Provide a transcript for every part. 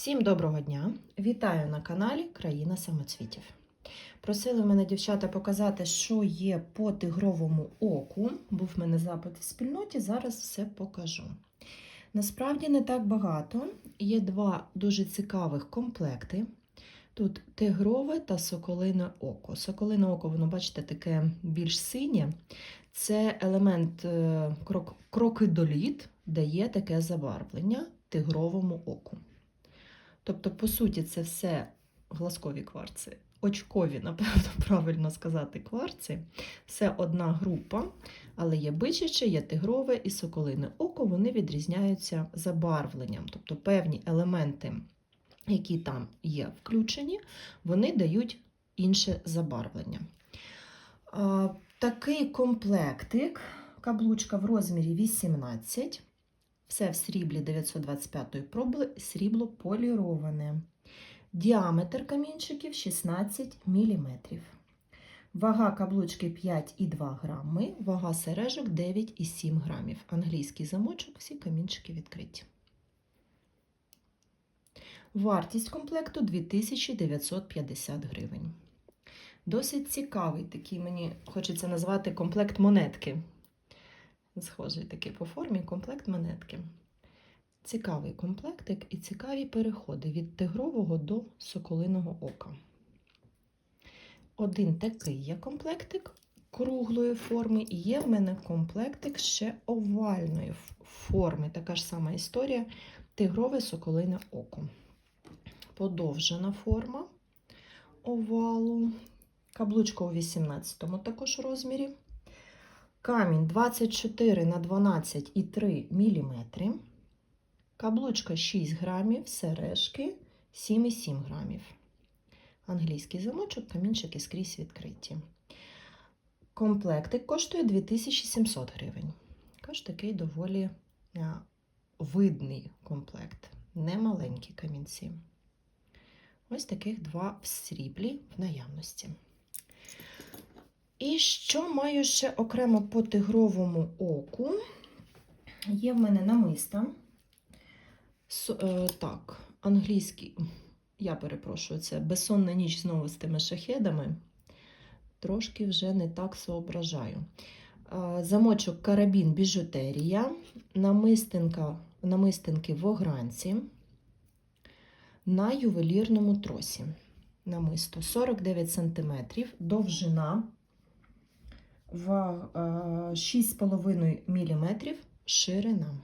Всім доброго дня! Вітаю на каналі Країна самоцвітів. Просили мене дівчата показати, що є по тигровому оку. Був в мене запит в спільноті, зараз все покажу. Насправді не так багато. Є два дуже цікавих комплекти. Тут тигрове та соколине око. Соколине око, воно, бачите, таке більш синє. Це елемент е, крок- крокидоліт, дає таке забарвлення тигровому оку. Тобто, по суті, це все глазкові кварци, очкові, напевно, правильно сказати, кварці. Все одна група, але є бичаче, є тигрове і соколине око, вони відрізняються забарвленням. Тобто певні елементи, які там є включені, вони дають інше забарвлення. Такий комплектик, каблучка в розмірі 18. Все в сріблі 925 проби, срібло поліроване. Діаметр камінчиків 16 мм. Вага каблучки 5,2 грами, вага сережок 9,7 грамів. Англійський замочок, всі камінчики відкриті. Вартість комплекту 2950 гривень. Досить цікавий такий, мені хочеться назвати комплект монетки. Схожий такий по формі комплект монетки. Цікавий комплектик і цікаві переходи від тигрового до соколиного ока. Один такий є комплектик круглої форми, і є в мене комплектик ще овальної форми. Така ж сама історія тигрове соколине око. Подовжена форма овалу. Каблучка у 18-му також розмірі. Камінь 24 на 12,3 мм. Каблучка 6 грамів, сережки 7,7 грамів. Англійський замочок, камінчики скрізь відкриті. Комплектик коштує 2700 гривень. Також такий доволі видний комплект. Немаленькі камінці. Ось таких два в сріблі в наявності. І що маю ще окремо по тигровому оку? Є в мене намиста. С, е, так, англійський, я перепрошую, це безсонна ніч знову з тими шахедами. Трошки вже не так соображаю. Е, замочок карабін біжутерія, намистинка, намистинки в огранці на ювелірному тросі. Намисто 49 см, довжина 6,5 мм ширина.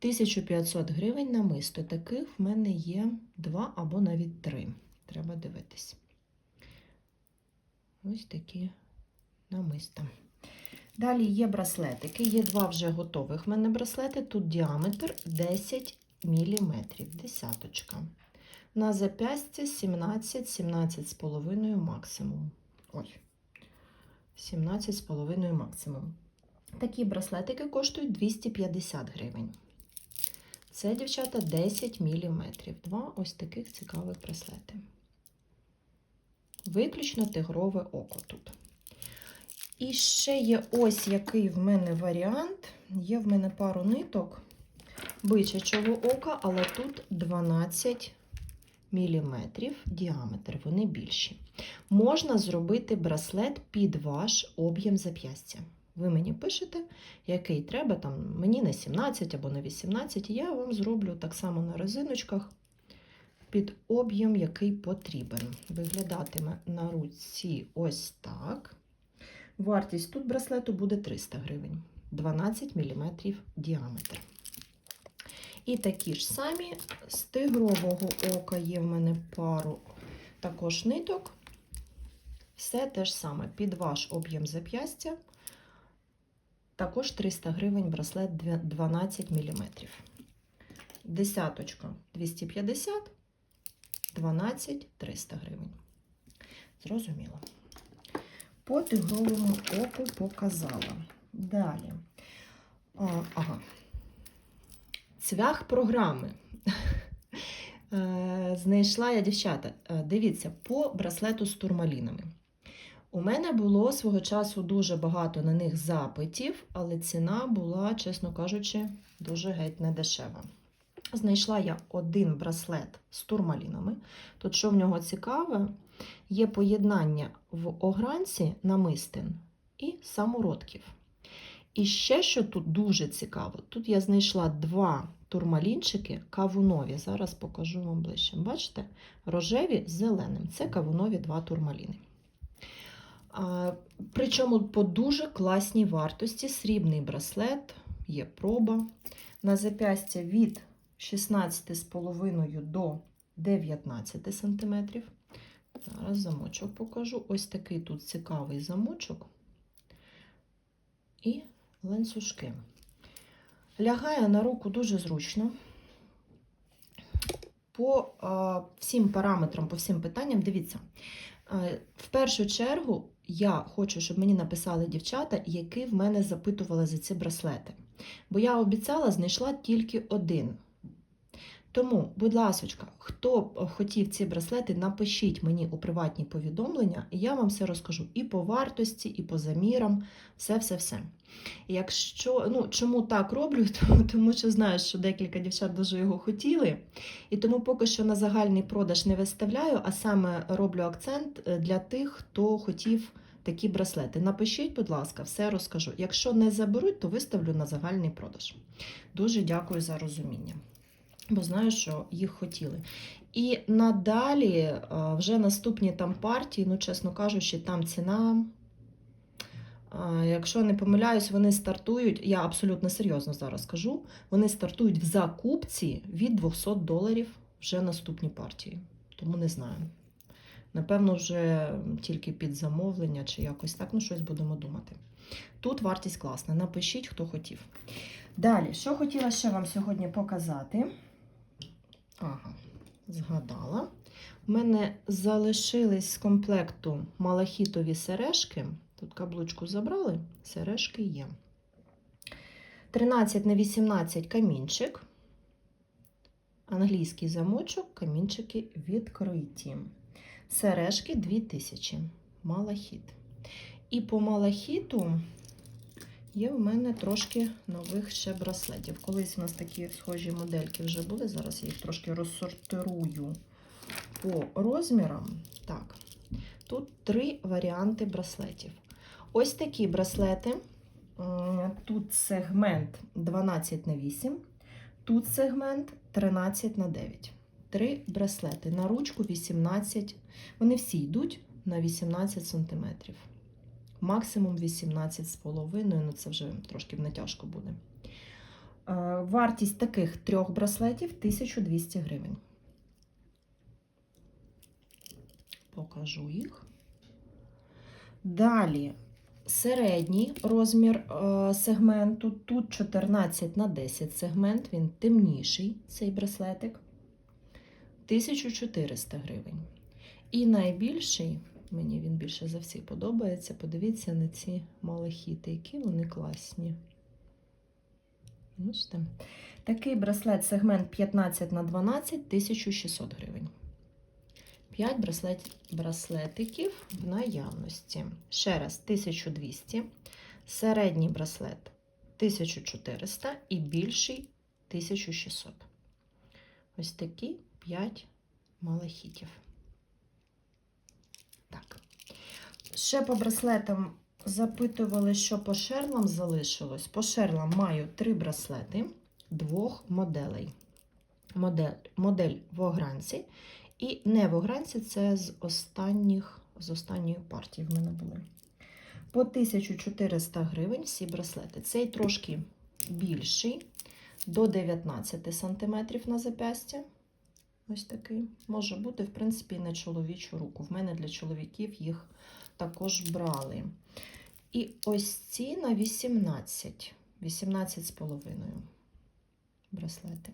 1500 гривень намисто. Таких в мене є два або навіть три. Треба дивитись. Ось такі намиста. Далі є браслетики. Є два вже готових в мене браслети. Тут діаметр 10 мм. Десяточка. На запястя 17, 17,5 максимум. Ой. 17,5 максимум. Такі браслетики коштують 250 гривень. Це, дівчата, 10 мм. Два ось таких цікавих браслети. Виключно тигрове око тут. І ще є ось який в мене варіант. Є в мене пару ниток бичачого ока, але тут 12 мм діаметр, вони більші. Можна зробити браслет під ваш об'єм зап'ястя. Ви мені пишете, який треба, там мені на 17 або на 18, і я вам зроблю так само на резиночках під об'єм, який потрібен. Виглядатиме на руці ось так. Вартість тут браслету буде 300 гривень, 12 мм діаметр. І такі ж самі з тигрового ока є в мене пару також ниток. Все те ж саме під ваш об'єм зап'ястя. Також 300 гривень браслет 12 мм. Десяточка 250, 12 300 гривень. Зрозуміло. По тигровому оку показала. Далі. А, ага. Цвях програми. Е, Знайшла я дівчата. Е, Дивіться, по браслету з турмалінами. У мене було свого часу дуже багато на них запитів, але ціна була, чесно кажучи, дуже геть недешева. Знайшла я один браслет з турмалінами. Тут, що в нього цікаве, є поєднання в огранці намистин і самородків. І ще, що тут дуже цікаво, тут я знайшла два турмалінчики кавунові. Зараз покажу вам ближче. Бачите? Рожеві з зеленим. Це кавунові два турмаліни. А, причому по дуже класній вартості срібний браслет, є проба. На запястя від 16,5 до 19 см. Зараз замочок покажу. Ось такий тут цікавий замочок. І ланцюжки. Лягає на руку дуже зручно. По а, всім параметрам, по всім питанням, дивіться. Е, В першу чергу я хочу, щоб мені написали дівчата, які в мене запитували за ці браслети. Бо я обіцяла, знайшла тільки один. Тому, будь ласочка, хто хотів ці браслети, напишіть мені у приватні повідомлення, і я вам все розкажу і по вартості, і по замірам, все-все-все. Якщо, ну, чому так роблю? Тому що знаю, що декілька дівчат дуже його хотіли, і тому поки що на загальний продаж не виставляю, а саме роблю акцент е, для тих, хто хотів такі браслети. Напишіть, будь ласка, все розкажу. Якщо не заберуть, то виставлю на загальний продаж. Дуже дякую за розуміння бо знаю, що їх хотіли. І надалі, вже наступні там партії, ну, чесно кажучи, там ціна. Якщо не помиляюсь, вони стартують, я абсолютно серйозно зараз кажу, вони стартують в закупці від 200 доларів вже наступні партії. Тому не знаю. Напевно, вже тільки під замовлення чи якось так, ну щось будемо думати. Тут вартість класна. Напишіть, хто хотів. Далі, що хотіла ще вам сьогодні показати. Ага, згадала. У мене залишились з комплекту малахітові сережки. Тут каблучку забрали, сережки є. 13 на 18 камінчик. Англійський замочок, камінчики відкриті. Сережки 2000. Малахіт. І по малахіту Є в мене трошки нових ще браслетів. Колись у нас такі схожі модельки вже були. Зараз я їх трошки розсортирую по розмірам. Так, тут три варіанти браслетів. Ось такі браслети. Тут сегмент 12 на 8, тут сегмент 13 на 9. Три браслети. На ручку 18. Вони всі йдуть на 18 см максимум 18,5, ну це вже трошки в натяжку буде. Е, Вартість таких трьох браслетів 1200 гривень. Покажу їх. Далі середній розмір е, сегменту. Тут 14 на 10 сегмент, він темніший, цей браслетик. 1400 гривень. І найбільший Мені він більше за всіх подобається. Подивіться на ці малахіти, які вони класні. Бачите? Такий браслет сегмент 15 на 12 1600 гривень. 5 браслет, браслетиків в наявності. Ще раз, 1200, середній браслет 1400 і більший 1600. Ось такі 5 малахітів. Так. Ще по браслетам запитували, що по шерлам залишилось. По шерлам маю три браслети двох моделей. Модель модель в огранці і не в огранці це з останніх, з останньої партії в мене були. По 1400 гривень всі браслети. Цей трошки більший, до 19 см на запястя. Ось такий. Може бути, в принципі, і на чоловічу руку. В мене для чоловіків їх також брали. І ось ці на 18, 18,5 браслети.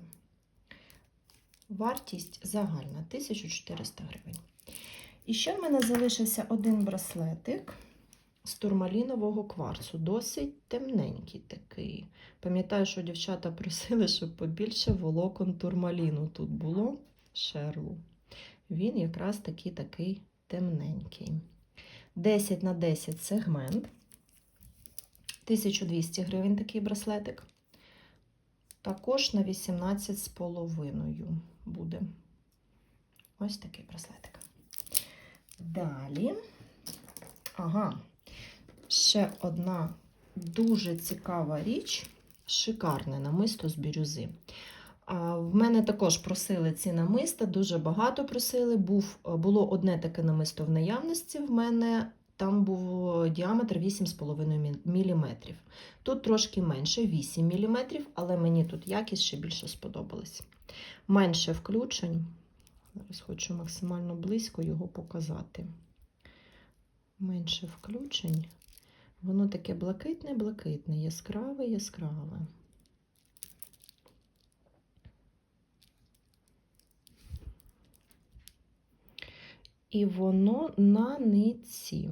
Вартість загальна 1400 гривень. І ще в мене залишився один браслетик з турмалінового кварцу. Досить темненький такий. Пам'ятаю, що дівчата просили, щоб побільше волокон турмаліну тут було шерлу. Він якраз такий такий темненький. 10 на 10 сегмент. 1200 гривень такий браслетик. також на 18,5 буде. Ось такий браслетик. Далі. Ага, ще одна дуже цікава річ. Шикарне намисто з бірюзи. В мене також просили ці намиста, дуже багато просили. Був, було одне таке намисто в наявності. В мене там був діаметр 8,5 мм. Тут трошки менше 8 мм, але мені тут якість ще більше сподобалась. Менше включень. Зараз хочу максимально близько його показати. Менше включень. Воно таке блакитне-блакитне, яскраве, яскраве. І воно на ниці.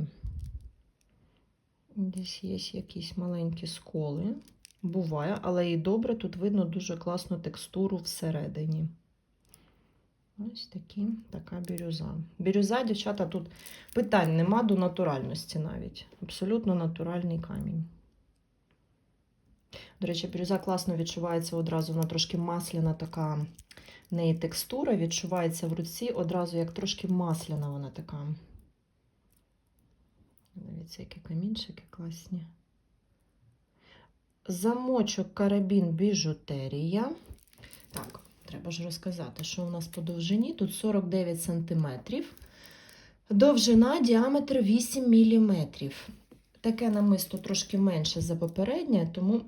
Десь є якісь маленькі сколи. Буває, але і добре, тут видно дуже класну текстуру всередині. Ось такі, така бірюза. Бірюза, дівчата, тут питань нема до натуральності навіть. Абсолютно натуральний камінь. До речі, бірюза класно відчувається одразу, вона трошки масляна така в неї текстура, відчувається в руці одразу, як трошки масляна вона така. Дивіться, які камінчики класні. Замочок карабін біжутерія. Так, треба ж розказати, що у нас по довжині. Тут 49 см. Довжина, діаметр 8 мм. Таке намисто трошки менше за попереднє, тому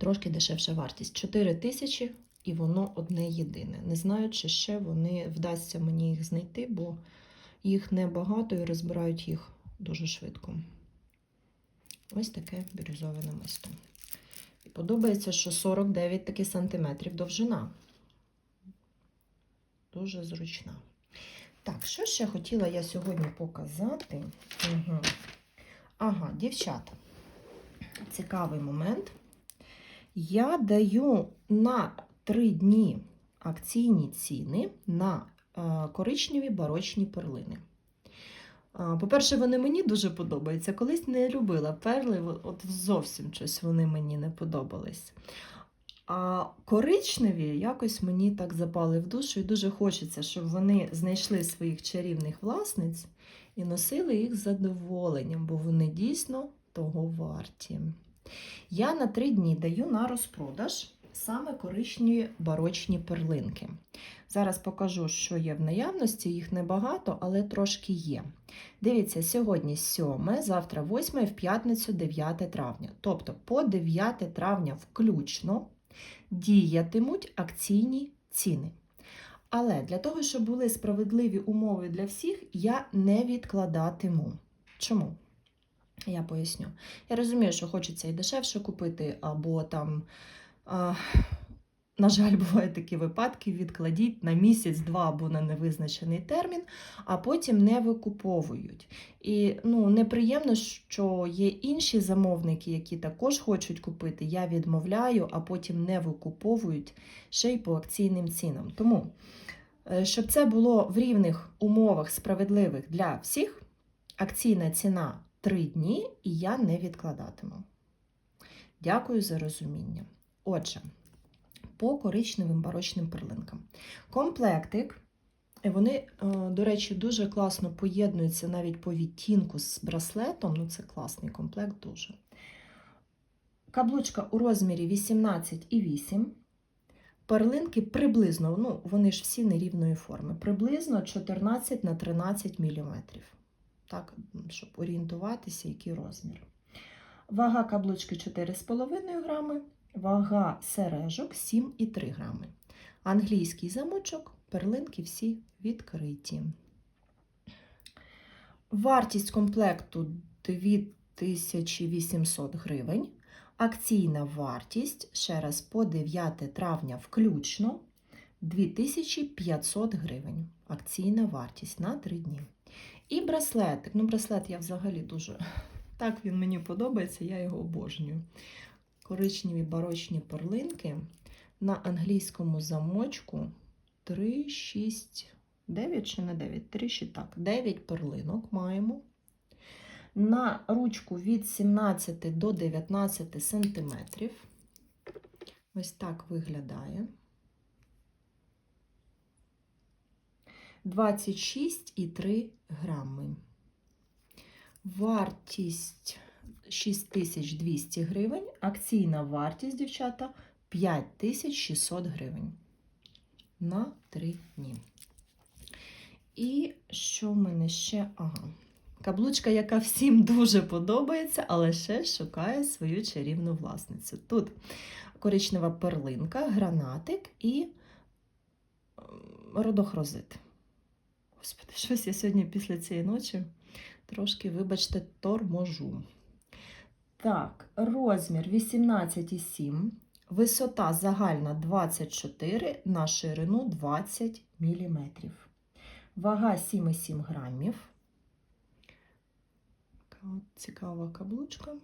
трошки дешевша вартість. 4 тисячі і воно одне єдине. Не знаю, чи ще вони вдасться мені їх знайти, бо їх небагато і розбирають їх дуже швидко. Ось таке бірюзове намисто. Подобається, що 49 таки сантиметрів довжина. Дуже зручна. Так, що ще хотіла я сьогодні показати? Угу. Ага, дівчата, цікавий момент. Я даю на 3 дні акційні ціни на е, коричневі барочні перлини. Е, По-перше, вони мені дуже подобаються. Колись не любила перли, от зовсім щось вони мені не подобались. А коричневі якось мені так запали в душу, і дуже хочеться, щоб вони знайшли своїх чарівних власниць і носили їх з задоволенням, бо вони дійсно того варті. Я на три дні даю на розпродаж саме коричневі барочні перлинки. Зараз покажу, що є в наявності, їх небагато, але трошки є. Дивіться, сьогодні 7, завтра 8 і в п'ятницю 9 травня. Тобто по 9 травня включно діятимуть акційні ціни. Але для того, щоб були справедливі умови для всіх, я не відкладатиму. Чому? Я поясню. Я розумію, що хочеться і дешевше купити, або там, а, на жаль, бувають такі випадки: відкладіть на місяць-два або на невизначений термін, а потім не викуповують. І ну, неприємно, що є інші замовники, які також хочуть купити. Я відмовляю, а потім не викуповують ще й по акційним цінам. Тому, е, щоб це було в рівних умовах справедливих для всіх, акційна ціна. Три дні і я не відкладатиму. Дякую за розуміння. Отже, по коричневим барочним перлинкам. Комплектик, вони, до речі, дуже класно поєднуються навіть по відтінку з браслетом. Ну, це класний комплект дуже. Каблучка у розмірі 18,8. Перлинки приблизно, ну, вони ж всі нерівної форми, приблизно 14 на 13 мм так, щоб орієнтуватися, який розмір. Вага каблучки 4,5 грами, вага сережок 7,3 грами. Англійський замочок, перлинки всі відкриті. Вартість комплекту 2800 гривень. Акційна вартість, ще раз по 9 травня включно 2500 гривень. Акційна вартість на 3 дні. І браслетик. Ну, браслет я взагалі дуже. Так він мені подобається, я його обожнюю. Коричневі барочні перлинки на англійському замочку 3, 6, 9 чи не 9? 3 ще так. 9 перлинок маємо. На ручку від 17 до 19 см. Ось так виглядає. 26,3 грами. Вартість 6200 гривень. Акційна вартість, дівчата, 5600 гривень на 3 дні. І що в мене ще? Ага. Каблучка, яка всім дуже подобається, але ще шукає свою чарівну власницю. Тут коричнева перлинка, гранатик і родохрозит. Господи, щось я сьогодні після цієї ночі трошки, вибачте, торможу. Так, розмір 18,7, висота загальна 24, на ширину 20 мм. Вага 7,7 грамів. Цікава каблучка.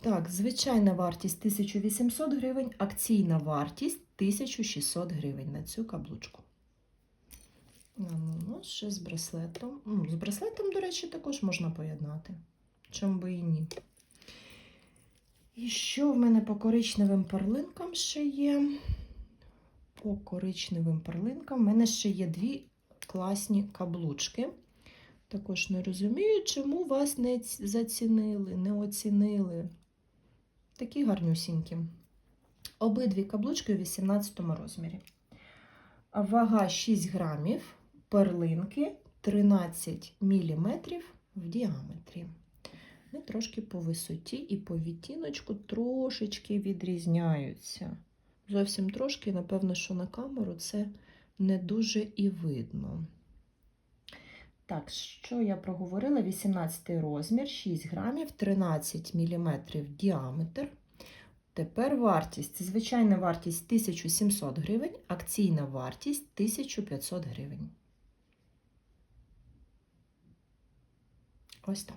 Так, звичайна вартість 1800 гривень, акційна вартість 1600 гривень на цю каблучку. Ну, ще з браслетом. Ну, з браслетом, до речі, також можна поєднати. Чому би і ні. І що в мене по коричневим перлинкам ще є? По коричневим перлинкам в мене ще є дві класні каблучки. Також не розумію, чому вас не зацінили, не оцінили. Такі гарнюсінькі. Обидві каблучки у 18 розмірі. Вага 6 грамів, перлинки 13 мм в діаметрі. Вони трошки по висоті і по відтіночку трошечки відрізняються. Зовсім трошки, напевно, що на камеру це не дуже і видно. Так, що я проговорила? 18 розмір, 6 грамів, 13 мм діаметр. Тепер вартість. Звичайна вартість 1700 гривень, акційна вартість 1500 гривень. Ось так.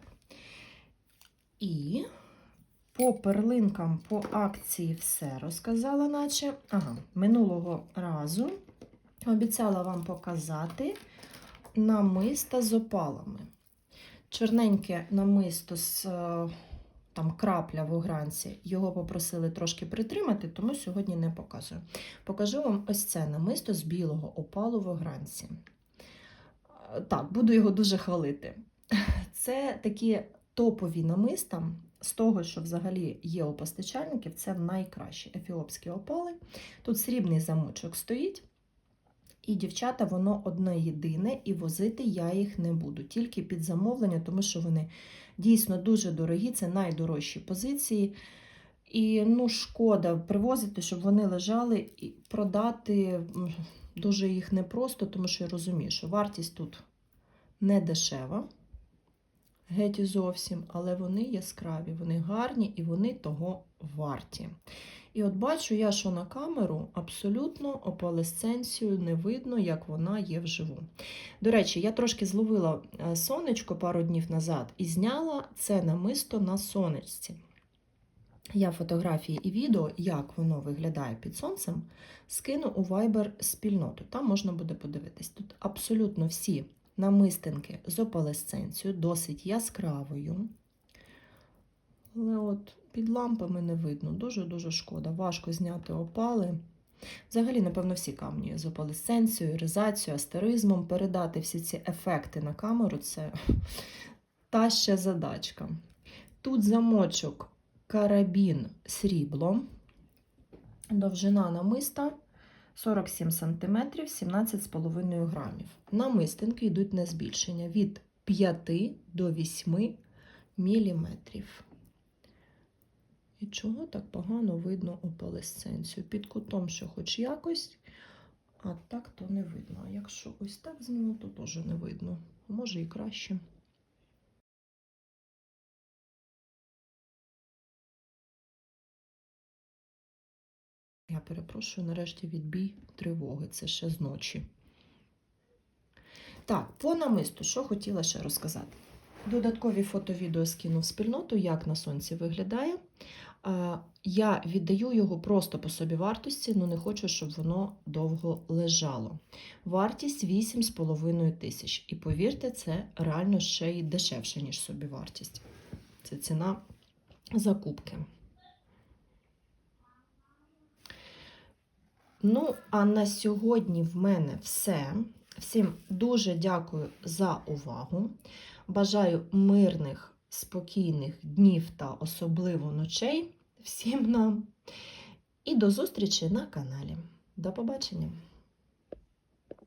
І по перлинкам, по акції все розказала, наче. Ага, минулого разу обіцяла вам показати намиста з опалами. Чорненьке намисто з е, там крапля в огранці, його попросили трошки притримати, тому сьогодні не показую. Покажу вам ось це намисто з білого опалу в огранці. Е, Так, буду його дуже хвалити. Це такі топові намиста. З того, що взагалі є у постачальників, це найкращі ефіопські опали. Тут срібний замочок стоїть. І дівчата, воно одне єдине, і возити я їх не буду, тільки під замовлення, тому що вони дійсно дуже дорогі, це найдорожчі позиції. І ну, шкода привозити, щоб вони лежали і продати дуже їх непросто, тому що я розумію, що вартість тут не дешева, геть зовсім, але вони яскраві, вони гарні і вони того варті. І от бачу я, що на камеру абсолютно опалесценцію не видно, як вона є вживу. До речі, я трошки зловила е, сонечко пару днів назад і зняла це намисто на сонечці. Я фотографії і відео, як воно виглядає під сонцем, скину у Viber спільноту. Там можна буде подивитись. Тут абсолютно всі намистинки з опалесценцією, досить яскравою. Але от під лампами не видно. Дуже-дуже шкода. Важко зняти опали. Взагалі, напевно, всі камні з опалесценцією, іризацією, астеризмом. Передати всі ці ефекти на камеру це та ще задачка. Тут замочок карабін срібло, довжина намиста 47 см, 17,5 грамів. Намистинки йдуть на збільшення від 5 до 8 міліметрів. І чого так погано видно опалесценцію? Під кутом, що хоч якось, а так то не видно. А якщо ось так зніму, то теж не видно. Може і краще. Перепрошую, нарешті відбій тривоги. Це ще з ночі. Так, по намисту, що хотіла ще розказати. Додаткові фото-відео скину в спільноту, як на сонці виглядає. Я віддаю його просто по собі вартості, але не хочу, щоб воно довго лежало. Вартість 8,5 тисяч. І повірте, це реально ще й дешевше, ніж собівартість. Це ціна закупки. Ну, а на сьогодні в мене все. Всім дуже дякую за увагу. Бажаю мирних, спокійних днів та особливо ночей всім нам. І до зустрічі на каналі. До побачення!